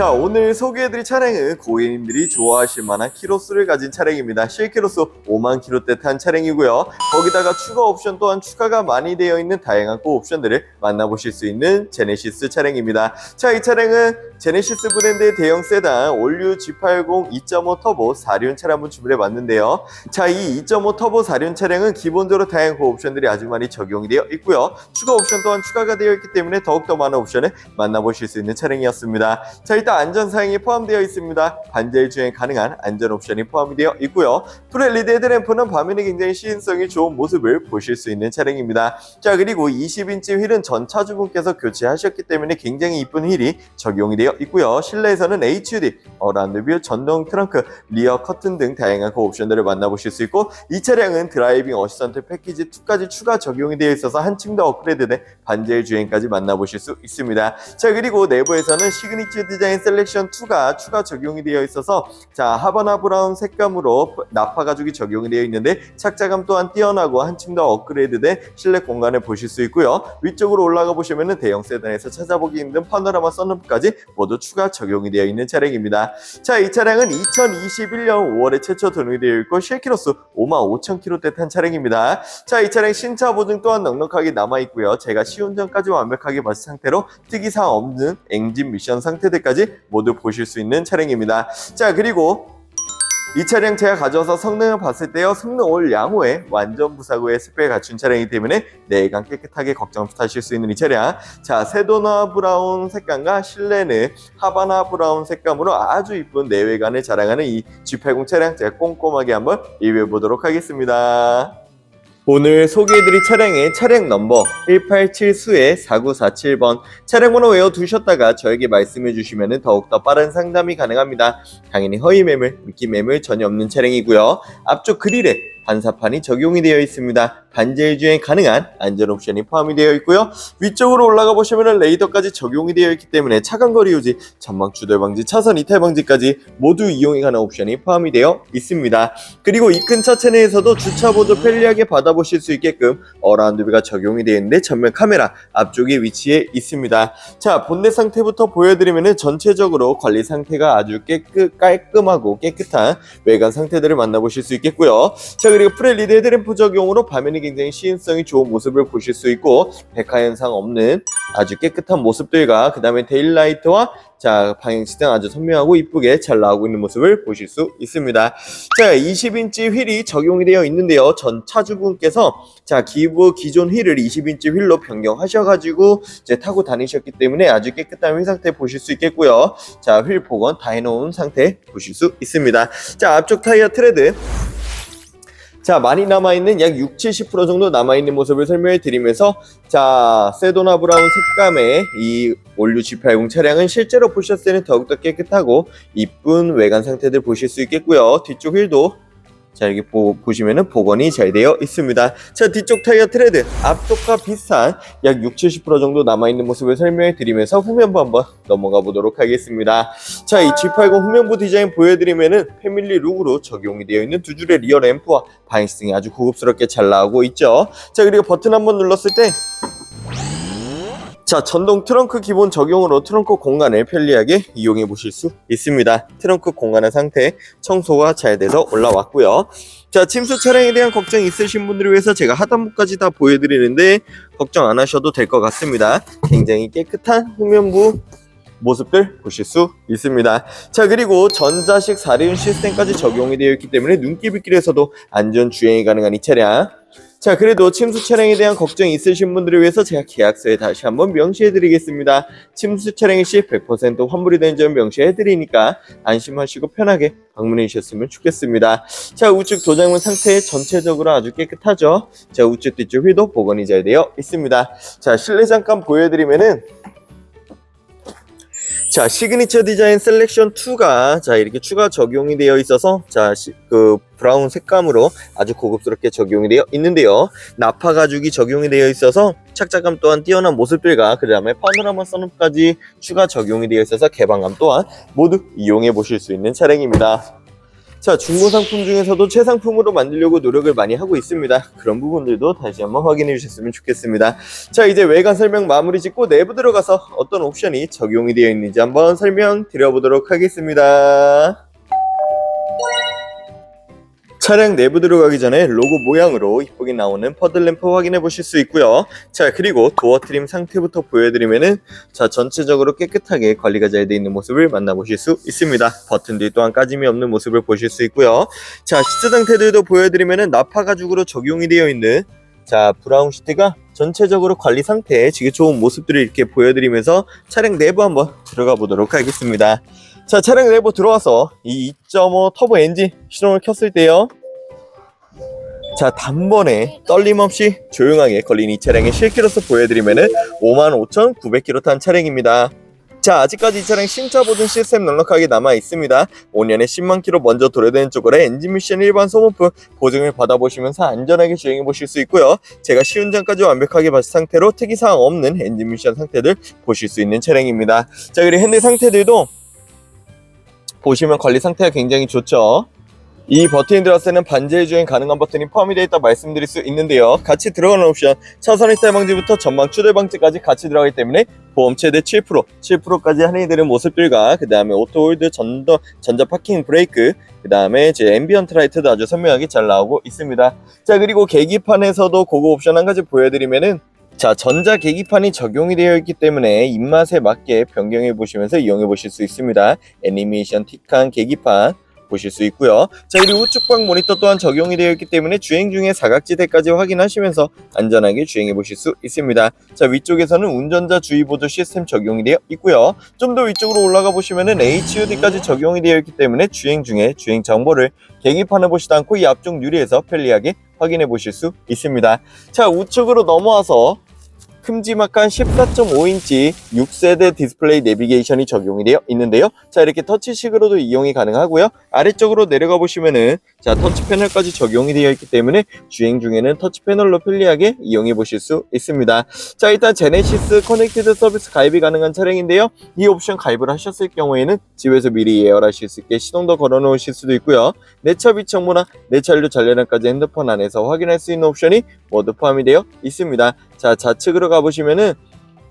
자, 오늘 소개해드릴 차량은 고객님들이 좋아하실 만한 키로수를 가진 차량입니다. 실키로수 5만 킬로대 탄 차량이고요. 거기다가 추가 옵션 또한 추가가 많이 되어 있는 다양한 고 옵션들을 만나보실 수 있는 제네시스 차량입니다. 자, 이 차량은 제네시스 브랜드의 대형 세단 올류 G80 2.5 터보 4륜 차량 한번 주문해 봤는데요. 자, 이 2.5 터보 4륜 차량은 기본적으로 다양한 고 옵션들이 아주 많이 적용이 되어 있고요. 추가 옵션 또한 추가가 되어 있기 때문에 더욱더 많은 옵션을 만나보실 수 있는 차량이었습니다. 자, 일단 안전 사양이 포함되어 있습니다. 반자율 주행 가능한 안전 옵션이 포함이 되어 있고요. 프렐리드 헤드램프는 밤에는 굉장히 시인성이 좋은 모습을 보실 수 있는 차량입니다. 자, 그리고 20인치 휠은 전 차주분께서 교체하셨기 때문에 굉장히 이쁜 휠이 적용이 되어 있고요. 실내에서는 HUD, 어라운드뷰, 전동 트렁크, 리어 커튼 등 다양한 그 옵션들을 만나보실 수 있고 이 차량은 드라이빙 어시스턴트 패키지 2까지 추가 적용이 되어 있어서 한층 더 업그레이드된 반자율 주행까지 만나보실 수 있습니다. 자 그리고 내부에서는 시그니처 디자인 셀렉션 2가 추가 적용이 되어 있어서 자 하바나 브라운 색감으로 나파 가죽이 적용이 되어 있는데 착자감 또한 뛰어나고 한층 더 업그레이드된 실내 공간을 보실 수 있고요. 위쪽으로 올라가 보시면은 대형 세단에서 찾아보기 힘든 파노라마 썬루프까지 모두 추가 적용이 되어 있는 차량입니다. 자, 이 차량은 2021년 5월에 최초 등록이 되어 있고 실키로수 55,000km대 탄 차량입니다. 자, 이 차량 신차 보증 또한 넉넉하게 남아 있고요. 제가 시운전까지 완벽하게 마친 상태로 특이사항 없는 엔진 미션 상태들까지 모두 보실 수 있는 차량입니다. 자, 그리고 이 차량 제가 가져와서 성능을 봤을 때요 성능 올 양호에 완전 무사고의 스펙을 갖춘 차량이기 때문에 내관 깨끗하게 걱정 타실 수 있는 이 차량 자 세도나 브라운 색감과 실내는 하바나 브라운 색감으로 아주 이쁜 내외관을 자랑하는 이 G80 차량 제가 꼼꼼하게 한번 리뷰해 보도록 하겠습니다 오늘 소개해드릴 차량의 차량 넘버 187수의 4947번 차량 번호 외워두셨다가 저에게 말씀해 주시면 더욱더 빠른 상담이 가능합니다. 당연히 허위 매물, 미끼 매물 전혀 없는 차량이고요. 앞쪽 그릴에 반사판이 적용이 되어 있습니다. 반자율 주행 가능한 안전 옵션이 포함이 되어 있고요. 위쪽으로 올라가 보시면 레이더까지 적용이 되어 있기 때문에 차간 거리 유지, 전방 추돌 방지, 차선 이탈 방지까지 모두 이용이 가능한 옵션이 포함이 되어 있습니다. 그리고 이 큰 차 체 내에서도 주차 보조 편리하게 받아보실 수 있게끔 어라운드뷰가 적용이 되어 있는데 전면 카메라 앞쪽에 위치해 있습니다. 자 본넷 상태부터 보여드리면 전체적으로 관리 상태가 아주 깨끗 깔끔하고 깨끗한 외관 상태들을 만나보실 수 있겠고요. 자 그리고 프렐리드 헤드램프 적용으로 밤에는 굉장히 시인성이 좋은 모습을 보실 수 있고 백화 현상 없는 아주 깨끗한 모습들과 그 다음에 데일라이트와 자 방향시등 아주 선명하고 이쁘게 잘 나오고 있는 모습을 보실 수 있습니다. 자 20인치 휠이 적용이 되어 있는데요. 전 차주분께서 자 기부 기존 휠을 20인치 휠로 변경하셔가지고 이제 타고 다니셨기 때문에 아주 깨끗한 휠 상태 보실 수 있겠고요. 자 휠 복원 다 해놓은 상태 보실 수 있습니다. 자 앞쪽 타이어 트레드 자, 많이 남아있는 약 6, 70% 정도 남아있는 모습을 설명해 드리면서 자, 세도나 브라운 색감의 이 올류 G80 차량은 실제로 보셨을 때는 더욱더 깨끗하고 이쁜 외관 상태들 보실 수 있겠고요. 뒤쪽 휠도 자, 여기 보, 보시면은 복원이 잘 되어 있습니다. 자, 뒤쪽 타이어 트레드 앞쪽과 비슷한 약 6, 70% 정도 남아있는 모습을 설명해 드리면서 후면부 한번 넘어가 보도록 하겠습니다. 자, 이 G80 후면부 디자인 보여드리면은 패밀리 룩으로 적용이 되어 있는 두 줄의 리어 램프와 바이싱이 아주 고급스럽게 잘 나오고 있죠. 자, 그리고 버튼 한번 눌렀을 때 자, 전동 트렁크 기본 적용으로 트렁크 공간을 편리하게 이용해 보실 수 있습니다. 트렁크 공간의 상태 청소가 잘 돼서 올라왔고요. 자, 침수 차량에 대한 걱정 있으신 분들을 위해서 제가 하단부까지 다 보여드리는데 걱정 안 하셔도 될 것 같습니다. 굉장히 깨끗한 후면부 모습들 보실 수 있습니다. 자 그리고 전자식 4륜 시스템까지 적용이 되어 있기 때문에 눈길빗길에서도 안전 주행이 가능한 이 차량 자 그래도 침수 차량에 대한 걱정이 있으신 분들을 위해서 제가 계약서에 다시 한번 명시해 드리겠습니다. 침수 차량의 시100% 환불이 된점 명시해 드리니까 안심하시고 편하게 방문해 주셨으면 좋겠습니다. 자 우측 도장문 상태 전체적으로 아주 깨끗하죠. 자 우측 뒤쪽 휠도 복원이 잘 되어 있습니다. 자 실내 잠깐 보여드리면은 자 시그니처 디자인 셀렉션 2가 자 이렇게 추가 적용이 되어 있어서 자그 브라운 색감으로 아주 고급스럽게 적용이 되어 있는데요. 나파 가죽이 적용이 되어 있어서 착자감 또한 뛰어난 모습들과 그 다음에 파노라마 선루프까지 추가 적용이 되어 있어서 개방감 또한 모두 이용해 보실 수 있는 차량입니다 자, 중고 상품 중에서도 최상품으로 만들려고 노력을 많이 하고 있습니다. 그런 부분들도 다시 한번 확인해 주셨으면 좋겠습니다. 자, 이제 외관 설명 마무리 짓고 내부 들어가서 어떤 옵션이 적용이 되어 있는지 한번 설명 드려 보도록 하겠습니다. 차량 내부 들어가기 전에 로고 모양으로 이쁘게 나오는 퍼들램프 확인해 보실 수 있고요. 자, 그리고 도어 트림 상태부터 보여드리면은 자, 전체적으로 깨끗하게 관리가 잘 되어 있는 모습을 만나보실 수 있습니다. 버튼들 또한 까짐이 없는 모습을 보실 수 있고요. 자, 시트 상태들도 보여드리면은 나파 가죽으로 적용이 되어 있는 자, 브라운 시트가 전체적으로 관리 상태에 지금 좋은 모습들을 이렇게 보여드리면서 차량 내부 한번 들어가 보도록 하겠습니다. 자, 차량 내부 들어와서 이 2.5 터보 엔진 시동을 켰을 때요. 자, 단번에 떨림 없이 조용하게 걸린 이 차량의 실기로서 보여드리면은 55,900km 탄 차량입니다. 자, 아직까지 이 차량 신차 보증 시스템 넉넉하게 남아 있습니다. 5년에 10만 킬로 먼저 도래된 쪽으로 엔진 미션 일반 소모품 보증을 받아보시면서 안전하게 주행해 보실 수 있고요. 제가 시운전까지 완벽하게 마친 상태로 특이사항 없는 엔진 미션 상태들 보실 수 있는 차량입니다. 자, 그리고 핸들 상태들도 보시면 관리 상태가 굉장히 좋죠. 이 버튼이 들어갔을 때는 반지의 주행 가능한 버튼이 포함이 되어 있다 말씀드릴 수 있는데요. 같이 들어가는 옵션 차선 이탈 방지부터 전방 추돌 방지까지 같이 들어가기 때문에 보험 최대 7% 7%까지 할인이 되는 모습들과 그 다음에 오토홀드 전더 전자 파킹 브레이크 그 다음에 제 앰비언트 라이트도 아주 선명하게 잘 나오고 있습니다. 자 그리고 계기판에서도 고급 옵션 한 가지 보여드리면은 자 전자 계기판이 적용이 되어 있기 때문에 입맛에 맞게 변경해 보시면서 이용해 보실 수 있습니다. 애니메이션 틱한 계기판 보실 수 있고요. 자 그리고 우측방 모니터 또한 적용이 되어 있기 때문에 주행 중에 사각지대까지 확인하시면서 안전하게 주행해 보실 수 있습니다. 자 위쪽에서는 운전자 주의보조 시스템 적용이 되어 있고요. 좀 더 위쪽으로 올라가 보시면은 HUD까지 적용이 되어 있기 때문에 주행 중에 주행 정보를 계기판에 보시지 않고 이 앞쪽 유리에서 편리하게 확인해 보실 수 있습니다. 자 우측으로 넘어와서 큼지막한 14.5인치 6세대 디스플레이 내비게이션이 적용이 되어 있는데요. 자, 이렇게 터치식으로도 이용이 가능하고요. 아래쪽으로 내려가 보시면은 자, 터치 패널까지 적용이 되어 있기 때문에 주행 중에는 터치 패널로 편리하게 이용해 보실 수 있습니다. 자, 일단 제네시스 커넥티드 서비스 가입이 가능한 차량인데요. 이 옵션 가입을 하셨을 경우에는 집에서 미리 예열하실 수 있게 시동도 걸어 놓으실 수도 있고요. 내차 비청무나 내차료 잔례량까지 핸드폰 안에서 확인할 수 있는 옵션이 모두 포함이 되어 있습니다. 자, 좌측으로 가보시면은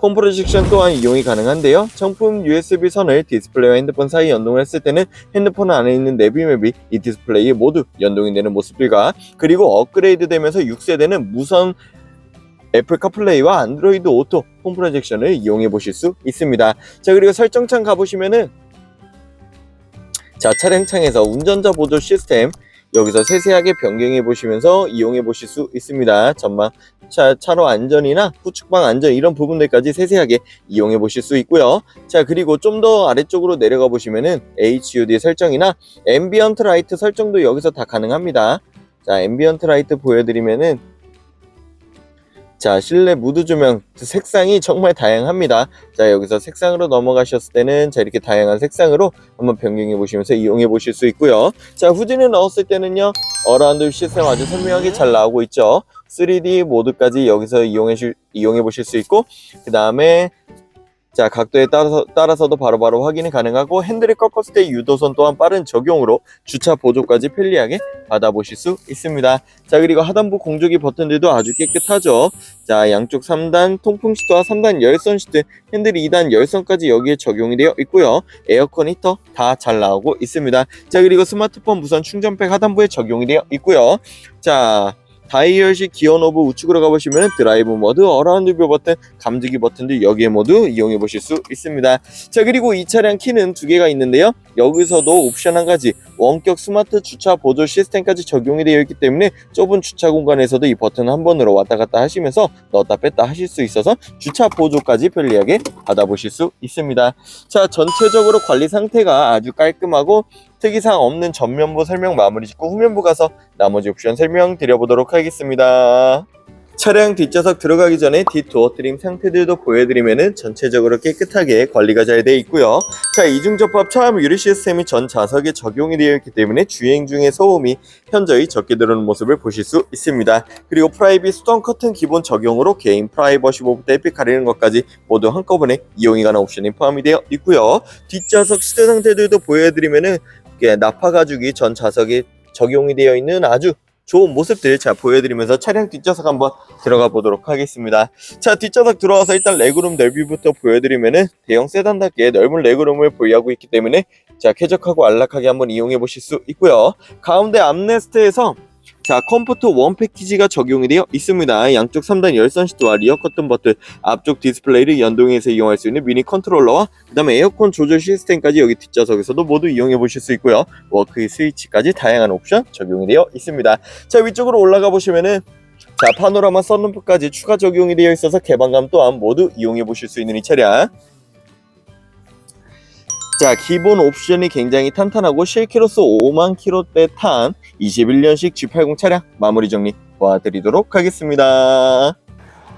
홈 프로젝션 또한 이용이 가능한데요. 정품 USB 선을 디스플레이와 핸드폰 사이 연동을 했을 때는 핸드폰 안에 있는 내비맵이 이 디스플레이에 모두 연동이 되는 모습들과 그리고 업그레이드 되면서 6세대는 무선 애플 카플레이와 안드로이드 오토 홈 프로젝션을 이용해 보실 수 있습니다. 자, 그리고 설정창 가보시면은 자, 차량창에서 운전자 보조 시스템 여기서 세세하게 변경해 보시면서 이용해 보실 수 있습니다. 전방 차, 차로 안전이나 후측방 안전 이런 부분들까지 세세하게 이용해 보실 수 있고요. 자 그리고 좀 더 아래쪽으로 내려가 보시면은 HUD 설정이나 앰비언트 라이트 설정도 여기서 다 가능합니다. 자 앰비언트 라이트 보여드리면은 자 실내 무드 조명 색상이 정말 다양합니다. 자 여기서 색상으로 넘어가셨을 때는 자 이렇게 다양한 색상으로 한번 변경해 보시면서 이용해 보실 수 있고요. 자 후진을 넣었을 때는요 어라운드 시스템 아주 선명하게 잘 나오고 있죠. 3D 모드까지 여기서 이용해, 주- 이용해 보실 수 있고 그 다음에 자 각도에 따라서, 따라서도 바로바로 확인이 가능하고 핸들이 꺾었을 때 유도선 또한 빠른 적용으로 주차 보조까지 편리하게 받아보실 수 있습니다. 자 그리고 하단부 공조기 버튼들도 아주 깨끗하죠. 자 양쪽 3단 통풍 시트와 3단 열선 시트 핸들 2단 열선까지 여기에 적용이 되어 있고요. 에어컨 히터 다 잘 나오고 있습니다. 자 그리고 스마트폰 무선 충전팩 하단부에 적용이 되어 있고요. 자 다이얼식 기어 노브 우측으로 가보시면 드라이브 모드, 어라운드 뷰 버튼, 감지기 버튼들 여기에 모두 이용해 보실 수 있습니다. 자 그리고 이 차량 키는 두 개가 있는데요. 여기서도 옵션 한 가지 원격 스마트 주차 보조 시스템까지 적용이 되어 있기 때문에 좁은 주차 공간에서도 이 버튼 한 번으로 왔다 갔다 하시면서 넣었다 뺐다 하실 수 있어서 주차 보조까지 편리하게 받아보실 수 있습니다. 자 전체적으로 관리 상태가 아주 깔끔하고 특이사항 없는 전면부 설명 마무리 짓고 후면부 가서 나머지 옵션 설명 드려보도록 하겠습니다. 차량 뒷좌석 들어가기 전에 뒷도어 트림 상태들도 보여드리면은 전체적으로 깨끗하게 관리가 잘 되어 있고요. 자, 이중 접합 차암 유리 시스템이 전 좌석에 적용이 되어 있기 때문에 주행 중에 소음이 현저히 적게 들어오는 모습을 보실 수 있습니다. 그리고 프라이빗 수동 커튼 기본 적용으로 개인 프라이버시 모브부터 햇빛 가리는 것까지 모두 한꺼번에 이용이 가능한 옵션이 포함이 되어 있고요. 뒷좌석 시트 상태들도 보여드리면은 예, 나파 가죽이 전 좌석에 적용이 되어 있는 아주 좋은 모습들 자 보여드리면서 차량 뒷좌석 한번 들어가 보도록 하겠습니다. 자 뒷좌석 들어와서 일단 레그룸 넓이부터 보여드리면은 대형 세단답게 넓은 레그룸을 보유하고 있기 때문에 자 쾌적하고 안락하게 한번 이용해 보실 수 있고요. 가운데 암레스트에서 자 컴포트 원 패키지가 적용이 되어 있습니다. 양쪽 3단 열선 시트와 리어 커튼 버튼, 앞쪽 디스플레이를 연동해서 이용할 수 있는 미니 컨트롤러와 그 다음에 에어컨 조절 시스템까지 여기 뒷좌석에서도 모두 이용해 보실 수 있고요. 워크 스위치까지 다양한 옵션 적용이 되어 있습니다. 자 위쪽으로 올라가 보시면은 자 파노라마 썬루프까지 추가 적용이 되어 있어서 개방감 또한 모두 이용해 보실 수 있는 이 차량. 자 기본 옵션이 굉장히 탄탄하고 실키로수 5만 킬로대 탄 21년식 G80 차량 마무리 정리 도와드리도록 하겠습니다.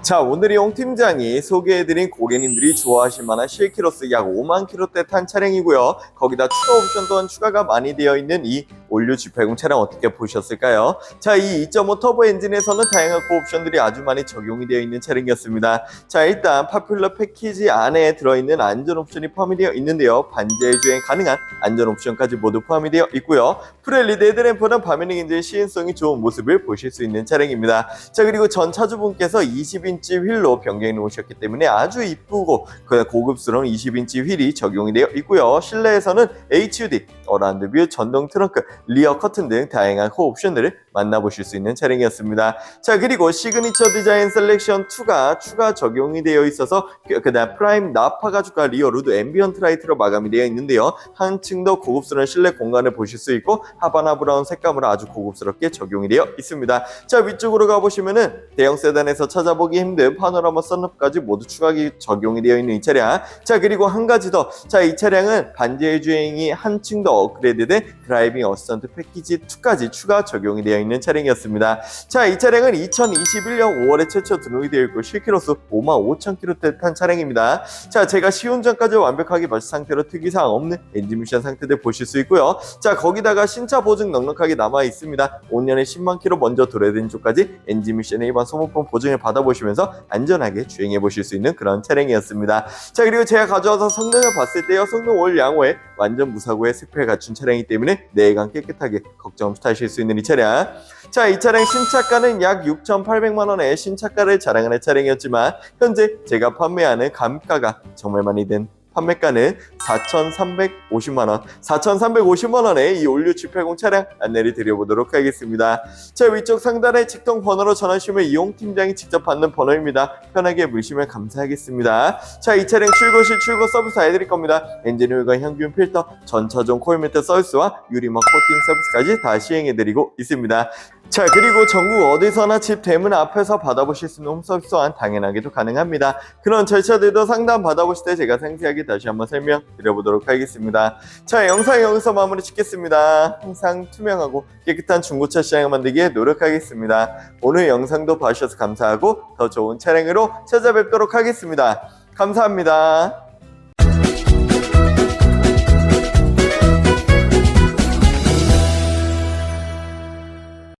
자 오늘이 용 팀장이 소개해드린 고객님들이 좋아하실 만한 실키로스 약 5만 킬로대 탄 차량이고요. 거기다 추가 옵션 또한 추가가 많이 되어 있는 이 올류 G80 차량 어떻게 보셨을까요? 자 이 2.5 터보 엔진에서는 다양한 고옵션들이 아주 많이 적용이 되어 있는 차량이었습니다. 자 일단 파퓰러 패키지 안에 들어있는 안전 옵션이 포함이 되어 있는데요. 반자율 주행 가능한 안전 옵션까지 모두 포함이 되어 있고요. 풀LED 헤드램프는 밤에는 굉장히 시인성이 좋은 모습을 보실 수 있는 차량입니다. 자 그리고 전 차주분께서 20인치 휠로 변경해 놓으셨기 때문에 아주 이쁘고 그 고급스러운 20인치 휠이 적용이 되어 있고요. 실내에서는 HUD, 어라운드 뷰, 전동 트렁크, 리어 커튼 등 다양한 코 옵션들을 만나보실 수 있는 차량이었습니다. 자 그리고 시그니처 디자인 셀렉션 2가 추가 적용이 되어 있어서 그- 그다음 프라임 나파 가죽과 리어 루드 앰비언트 라이트로 마감이 되어 있는데요. 한층 더 고급스러운 실내 공간을 보실 수 있고 하바나 브라운 색감으로 아주 고급스럽게 적용이 되어 있습니다. 자 위쪽으로 가보시면은 대형 세단에서 찾아보기 힘든 파노라마 썬루프까지 모두 추가 적용이 되어 있는 이 차량. 자 그리고 한 가지 더. 자 이 차량은 반지의 주행이 한층 더 업그레이드된 드라이빙 어시스턴트 패키지 2까지 추가 적용이 되어 있는 차량이었습니다. 자 이 차량은 2021년 5월에 최초 등록이 되어 있고 실키로수 5만 5천 킬로대 탄 차량입니다. 자 제가 시운전까지 완벽하게 마친 상태로 특이사항 없는 엔진 미션 상태들 보실 수 있고요. 자 거기다가 신차 보증 넉넉하게 남아 있습니다. 5년에 10만 킬로 먼저 도래된 쪽까지 엔진 미션의 일반 소모품 보증을 받아보시면서 안전하게 주행해 보실 수 있는 그런 차량이었습니다. 자 그리고 제가 가져와서 성능을 봤을 때요 성능 올 양호에 완전 무사고의 스펙을 갖춘 차량이기 때문에 내관 깨끗하게 걱정 없이 타실 수 있는 이 차량 자 이 차량 신차가는 약 6,800만 원의 신차가를 자랑하는 차량이었지만 현재 제가 판매하는 감가가 정말 많이 된 판매가는 4,350만 원, 4,350만 원의 이 올류 G80 차량 안내를 드려보도록 하겠습니다. 자 위쪽 상단에 직통 번호로 전화 주시면 이용 팀장이 직접 받는 번호입니다. 편하게 물으시면 감사하겠습니다. 자 이 차량 출고 시 출고 서비스 다 해드릴 겁니다. 엔진 오일과 향균 필터, 전차종 코일 매트 서비스와 유리막 코팅 서비스까지 다 시행해드리고 있습니다. 자 그리고 전국 어디서나 집 대문 앞에서 받아보실 수 있는 홈서비스 또한 당연하게도 가능합니다. 그런 절차들도 상담 받아보실 때 제가 상세하게 다시 한번 설명드려보도록 하겠습니다. 자 영상 여기서 마무리 짓겠습니다. 항상 투명하고 깨끗한 중고차 시장을 만들기에 노력하겠습니다. 오늘 영상도 봐주셔서 감사하고 더 좋은 차량으로 찾아뵙도록 하겠습니다. 감사합니다.